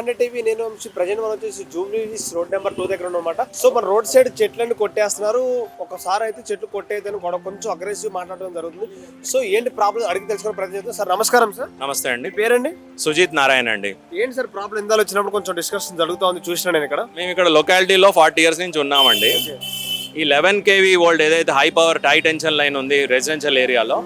RNA TV నేను present మనం వచ్చేసి జూబ్లీ రోడ్ నెంబర్ టూ దగ్గర ఉన్నమాట సో మన రోడ్ సైడ్ చెట్లన్నీ కొట్టేస్తున్నారు. ఒకసారి అయితే చెట్లు కొట్టేదని కూడా కొంచెం అగ్రెసివ్ మాట్లాడడం జరుగుతుంది. సో ఏంటి ప్రాబ్లం అడిగి తెలుసుకునే ప్రయత్నం చేద్దాం. సార్ నమస్కారం సార్. నమస్తే అండి. పేరండి? సుజిత్ నారాయణ అండి. ఏంటి సార్ ప్రాబ్లం ఇందాలు వచ్చినప్పుడు కొంచెం డిస్కషన్ జరుగుతోంది చూసిన నేను ఇక్కడ. మేము ఇక్కడ లొకాలిటీలో ఫార్టీ ఇయర్స్ నుంచి ఉన్నామండి. ఈ లెవెన్ కేవీ వోల్డ్ ఏదైతే high power high tension line ఉంది రెసిడెన్షియల్ ఏరియాలో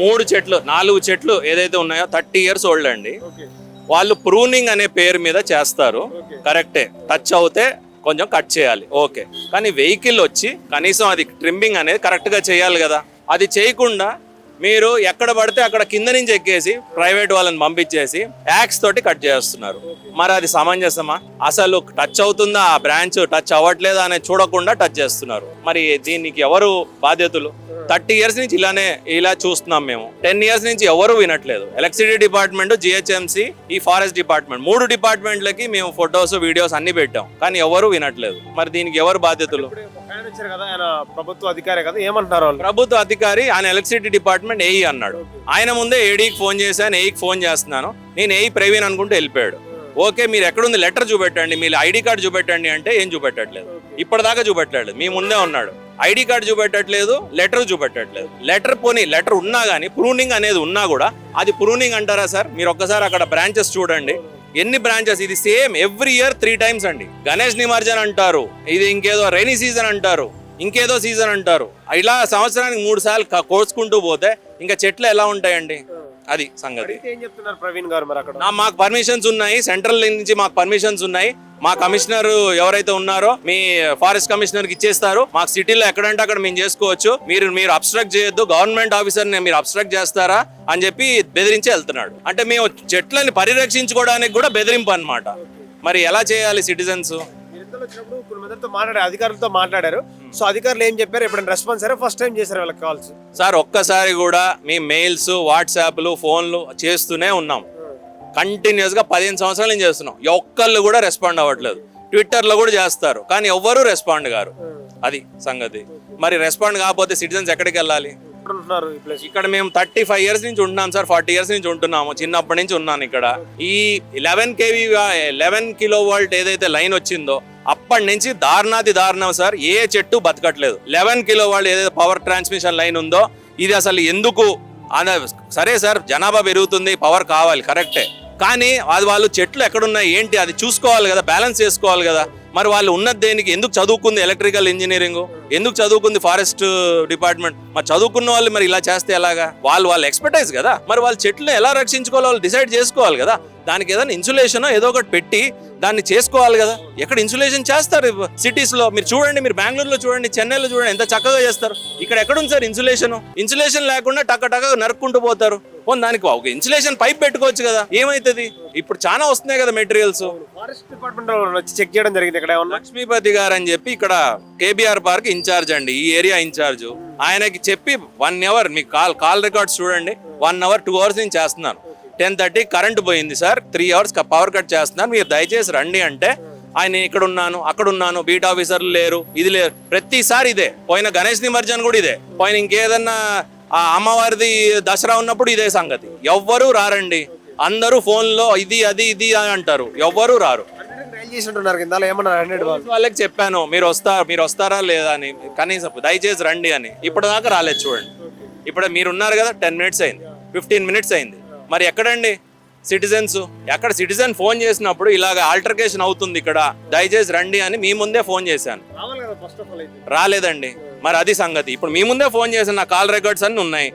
మూడు చెట్లు నాలుగు చెట్లు ఏదైతే ఉన్నాయో థర్టీ ఇయర్స్ ఓల్డ్ అండి. ఓకే. వాళ్ళు ప్రూనింగ్ అనే పేరు మీద చేస్తారు. కరెక్టే. టచ్ అవుతే కొంచెం కట్ చేయాలి. ఓకే. కానీ వెహికల్ వచ్చి కనీసం అది ట్రిమ్మింగ్ అనేది కరెక్ట్గా చేయాలి కదా. అది చేయకుండా మీరు ఎక్కడ పడితే అక్కడ కింద నుంచి ఎక్కేసి ప్రైవేట్ వాళ్ళని పంపించేసి యాక్స్ తోటి కట్ చేస్తున్నారు. మరి అది సమంజసమా? అసలు టచ్ అవుతుందా? ఆ బ్రాంచ్ టచ్ అవ్వట్లేదా అనేది చూడకుండా టచ్ చేస్తున్నారు. మరి దీనికి ఎవరు బాధ్యతలు? థర్టీ ఇయర్స్ నుంచి ఇలానే ఇలా చూస్తున్నాం మేము. టెన్ ఇయర్స్ నుంచి ఎవరు వినట్లేదు. ఎలక్ట్రిసిటీ డిపార్ట్మెంట్ జిహెచ్ఎంసి ఈ ఫారెస్ట్ డిపార్ట్మెంట్. మూడు డిపార్ట్మెంట్లకి మేము ఫొటోస్ వీడియోస్ అన్ని పెట్టాం. కానీ ఎవరు వినట్లేదు. మరి దీనికి ఎవరు బాధ్యతలు? ప్రభుత్వ అధికారే కదా ఏమంటున్నారు ప్రభుత్వ అధికారి ఆయన ఎలక్ట్రిసిటీ డిపార్ట్మెంట్ ఏఈ అన్నాడు. ఆయన ముందే ఏడీకి ఫోన్ చేశాను ఏఈకి ఫోన్ చేస్తున్నాను. నేను ఏఈ ప్రవీణ్ అనుకుంటూ వెళ్ళిపోయాడు. ఓకే మీరు ఎక్కడుంది? లెటర్ చూపెట్టండి. మీరు ఐడి కార్డు చూపెట్టండి అంటే ఏం చూపెట్టట్లేదు. ఇప్పటిదాకా చూపెట్టలేదు. మీ ముందే ఉన్నాడు. ఐడి కార్డు చూపెట్టట్లేదు లెటర్ చూపెట్టట్లేదు. లెటర్ పోనీ లెటర్ ఉన్నా కానీ ప్రూనింగ్ అనేది ఉన్నా కూడా అది ప్రూనింగ్ అంటారా సార్? మీరు ఒక్కసారి అక్కడ బ్రాంచెస్ చూడండి. ఎన్ని బ్రాంచెస్? ఇది same every year three times అండి. గణేష్ నిమజ్జన్ అంటారు. ఇది ఇంకేదో రైనీ సీజన్ అంటారు. ఇంకేదో సీజన్ అంటారు. ఇలా సంవత్సరానికి మూడు సార్లు కోసుకుంటూ పోతే ఇంకా చెట్లు ఎలా ఉంటాయండి? అది సంగతి. ఏం చెప్తున్నారు ప్రవీణ్ గారు మరి అక్కడ? నా మాకు పర్మిషన్స్ ఉన్నాయి సెంట్రల్ నుంచి మాకు పర్మిషన్స్ ఉన్నాయి. మా కమిషనర్ ఎవరైతే ఉన్నారో మీ ఫారెస్ట్ కమిషనర్కి ఇచ్చేస్తారు. మాకు సిటీలో ఎక్కడంటే అక్కడ మేము చేసుకోవచ్చు. మీరు మీరు అబ్స్ట్రక్ట్ చేయొద్దు. గవర్నమెంట్ ఆఫీసర్ మీరు అబ్స్ట్రక్ట్ చేస్తారా అని చెప్పి బెదిరించి వెళ్తున్నాడు. అంటే మేము చెట్లని పరిరక్షించుకోవడానికి కూడా బెదిరింపు అన్నమాట. మరి ఎలా చేయాలి సిటిజన్స్? మీరిద్దరు వచ్చినప్పుడు కొన్ని మందితో మాట్లాడారు అధికారులతో మాట్లాడారు. సో అధికారులు ఏం చెప్పారు? ఎప్పుడైనా రెస్పాన్స్ అయ్యారా? ఫస్ట్ టైం చేశారు వాళ్ళకి కాల్స్ సార్ ఒక్కసారి కూడా మీ మెయిల్స్ వాట్సాప్లు ఫోన్లు చేస్తూనే ఉన్నాం. కంటిన్యూస్గా పదిహేను సంవత్సరాల నుంచి చేస్తున్నాం. ఒక్కళ్ళు కూడా రెస్పాండ్ అవ్వట్లేదు. ట్విట్టర్లో కూడా చేస్తారు కానీ ఎవ్వరూ రెస్పాండ్ గారు అది సంగతి. మరి రెస్పాండ్ కాకపోతే సిటిజన్స్ ఎక్కడికి వెళ్ళాలి? ఉంటున్నారు ఈ ప్లేస్ ఇక్కడ మేము థర్టీ ఫైవ్ ఇయర్స్ నుంచి ఉంటున్నాం సార్ ఫార్టీ ఇయర్స్ నుంచి ఉంటున్నాము. చిన్నప్పటి నుంచి ఉన్నాను ఇక్కడ. ఈ eleven KV eleven kilo volt ఏదైతే లైన్ వచ్చిందో అప్పటి నుంచి దారుణాది దారుణం సార్. ఏ చెట్టు బతకట్లేదు. లెవెన్ కిలో వోల్ట్ ఏదైతే పవర్ ట్రాన్స్మిషన్ లైన్ ఉందో ఇది అసలు ఎందుకు? అన సరే సార్ జనాభా పెరుగుతుంది పవర్ కావాలి కరెక్టే కానీ అది వాళ్ళు చెట్లు ఎక్కడున్నాయి ఏంటి? అది చూసుకోవాలి కదా బ్యాలెన్స్ చేసుకోవాలి కదా. మరి వాళ్ళు ఉన్నది దేనికి? ఎందుకు చదువుకుంది ఎలక్ట్రికల్ ఇంజనీరింగ్ ఎందుకు చదువుకుంది ఫారెస్ట్ డిపార్ట్మెంట్ మరి చదువుకున్న వాళ్ళు మరి ఇలా చేస్తే ఎలాగా? వాళ్ళు వాళ్ళ ఎక్స్పర్టైజ్ కదా. మరి వాళ్ళ చెట్లు ఎలా రక్షించుకోవాలో? వాళ్ళు డిసైడ్ చేసుకోవాలి కదా. దానికి ఏదైనా ఇన్సులేషన్ ఏదో ఒకటి పెట్టి దాన్ని చేసుకోవాలి కదా. ఎక్కడ ఇన్సులేషన్ చేస్తారు? సిటీస్లో మీరు చూడండి మీరు బెంగళూరులో చూడండి చెన్నైలో చూడండి ఎంత చక్కగా చేస్తారు. ఇక్కడ ఎక్కడుంది సార్ ఇన్సులేషన్ ఇన్సులేషన్ లేకుండా టక్క టక్క నరుక్కుంటూ పోతారు. పోనీ దానికి ఒక ఇన్సులేషన్ పైప్ పెట్టుకోవచ్చు కదా. ఏమైతుంది? ఇప్పుడు చాలా వస్తున్నాయి కదా మెటీరియల్స్ ఫారెస్ట్ డిపార్ట్మెంట్ వచ్చి చెక్ చేయడం జరిగింది ఇక్కడ లక్ష్మీపతి గారు అని చెప్పి ఇక్కడ కేబిఆర్ పార్క్ ఇన్ఛార్జ్ అండి ఈ ఏరియా ఇన్ఛార్జ్. ఆయనకి చెప్పి వన్ అవర్ మీ కాల్ కాల్ రికార్డ్స్ చూడండి. వన్ అవర్ టూ అవర్స్ నేను చేస్తున్నాను. టెన్ థర్టీ కరెంట్ పోయింది sir. Three hours power cut చేస్తున్నాను. మీరు దయచేసి రండి అంటే ఆయన ఇక్కడ ఉన్నాను అక్కడ ఉన్నాను బీట్ ఆఫీసర్లు లేరు ఇది లేరు. ప్రతిసారి ఇదే. పోయిన గణేష్ నిమజ్జన్ కూడా ఇదే. పోయిన ఇంకేదన్నా ఆ అమ్మవారిది దసరా ఉన్నప్పుడు ఇదే సంగతి. ఎవ్వరూ రారండి. అందరూ ఫోన్లో ఇది అది ఇది అని అంటారు. ఎవ్వరూ రారు. వాళ్ళకి చెప్పాను మీరు వస్తారు మీరు వస్తారా లేదా అని. కనీసం దయచేసి రండి అని. ఇప్పటిదాకా రాలేదు చూడండి. ఇప్పుడు మీరు ఉన్నారు కదా టెన్ మినిట్స్ అయింది. ఫిఫ్టీన్ మినిట్స్ అయింది. మరి ఎక్కడండి? సిటిజన్స్. ఎక్కడ సిటిజన్ ఫోన్ చేసినప్పుడు ఇలాగ ఆల్టర్కేషన్ అవుతుంది ఇక్కడ. దయచేసి రండి అని మీ ముందే ఫోన్ చేశాను. రాలేదండి. మరి అది సంగతి. ఇప్పుడు మీ ముందే ఫోన్ చేసిన నా కాల్ రికార్డ్స్ అన్ని ఉన్నాయి.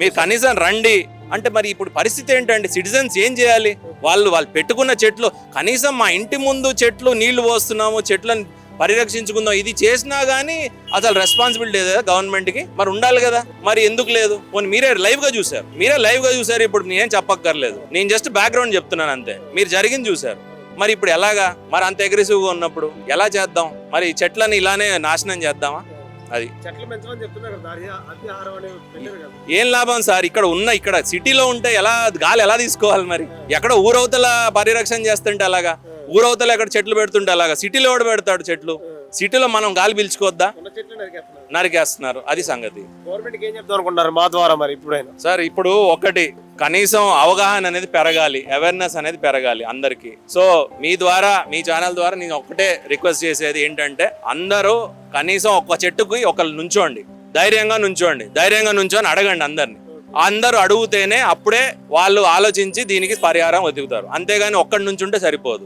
మీరు కనీసం రండి. అంటే మరి ఇప్పుడు పరిస్థితి ఏంటండి? సిటిజన్స్ ఏం చేయాలి? వాళ్ళు వాళ్ళు పెట్టుకున్న చెట్లు కనీసం మా ఇంటి ముందు చెట్లు నీళ్ళు పోస్తున్నాము చెట్లను పరిరక్షించుకుందాం. ఇది చేసినా గానీ అసలు రెస్పాన్సిబిలిటీ లేదా గవర్నమెంట్కి మరి ఉండాలి కదా. మరి ఎందుకు లేదు? పోనీ మీరే లైవ్గా చూసారు మీరే లైవ్గా చూసారు ఇప్పుడు నేనేం చెప్పక్కర్లేదు. నేను జస్ట్ బ్యాక్గ్రౌండ్ చెప్తున్నాను అంతే. మీరు జరిగింది చూసారు మరి ఇప్పుడు ఎలాగా? మరి అంత అగ్రెసివ్గా ఉన్నప్పుడు ఎలా చేద్దాం? మరి చెట్లని ఇలానే నాశనం చేద్దామా? అది. కదా కదా. ఏం లాభం సార్? ఇక్కడ ఉన్న ఇక్కడ సిటీలో ఉంటే ఎలా గాలి ఎలా తీసుకోవాలి మరి? ఎక్కడ ఊరవతల పరిరక్షణ చేస్తుంటే అలాగా? ఊరవతల ఎక్కడ చెట్లు పెడుతుంటే అలాగా. సిటీలో కూడా పెడతాడు చెట్లు? సిటీలో మనం గాలి పీల్చుకోవద్దా? నరికేస్తున్నారు. అది సంగతి. ఏం చెప్తాం మా ద్వారా మరి ఇప్పుడైనా. సార్ ఇప్పుడు ఒకటి కనీసం అవగాహన అనేది పెరగాలి. అవేర్నెస్ అనేది పెరగాలి అందరికీ. సో మీ ద్వారా మీ ఛానల్ ద్వారా నేను ఒక్కటే రిక్వెస్ట్ చేసేది ఏంటంటే అందరూ కనీసం ఒక్క చెట్టుకి ఒకళ్ళు నుంచోండి. ధైర్యంగా నుంచోండి. ధైర్యంగా నుంచొని అడగండి అందరిని. అందరూ అడుగుతేనే అప్పుడే వాళ్ళు ఆలోచించి దీనికి పరిహారం వెతుకుతారు. అంతేగాని ఒక్కడి నుంచి ఉంటే సరిపోదు.